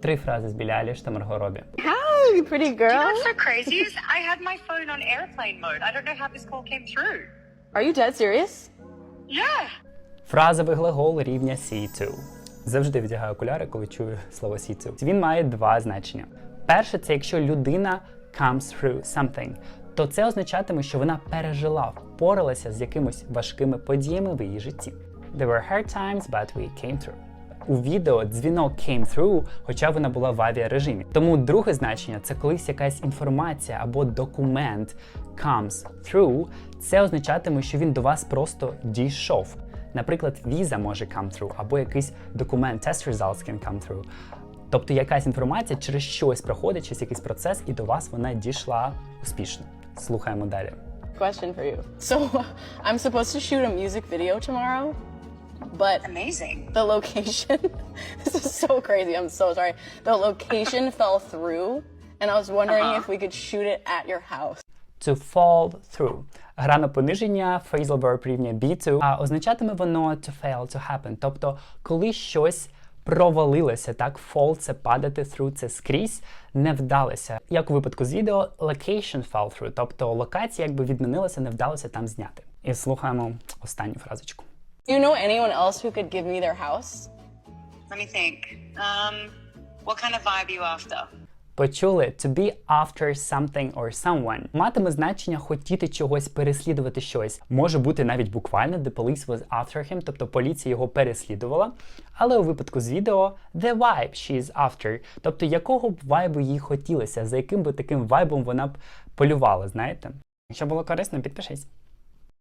Три фрази з Білі Айліш та Марго Робі. Hi, pretty girl. What's so crazy is I had my phone on airplane mode. I don't know how this call came through. Are you dead serious? Yeah. Фразовий глагол рівня see to. Завжди вдягаю окуляри, коли чую слово see to. Він має два значення. Перше, це якщо людина comes through something, то це означатиме, що вона пережила, впоралася з якимось важкими подіями в її житті. There were hard times, but we came through. У відео дзвінок came through, хоча вона була в авіарежимі. Тому друге значення це колись якась інформація або документ comes through, це означатиме, що він до вас просто дійшов. Наприклад, віза може come through, або якийсь документ test results can come through. Тобто якась інформація через щось проходить, через якийсь процес, і до вас вона дійшла успішно. Слухаємо далі. Question for you. So, I'm supposed to shoot a music video tomorrow, but Amazing. the location this is so crazy. I'm so sorry. The location fell through, and I was wondering uh -huh. if we could shoot it at your house. To fall through. Гра на пониження, phrasal verb рівня be to, а означатиме воно to fail to happen. Тобто, коли щось провалилося, так, fall – це падати, through – це скрізь, не вдалося. Як у випадку з відео, location fell through, тобто локація якби відмінилася, не вдалося там зняти. І слухаємо останню фразочку. Do you know anyone else who could give me their house? Let me think. Um, what kind of vibe are you after? Почули to be after something or someone матиме значення хотіти чогось, переслідувати щось. Може бути навіть буквально the police was after him, тобто поліція його переслідувала. Але у випадку з відео the vibe she is after, тобто якого б вайбу їй хотілося, за яким би таким вайбом вона б полювала, знаєте? Якщо було корисно, підпишись.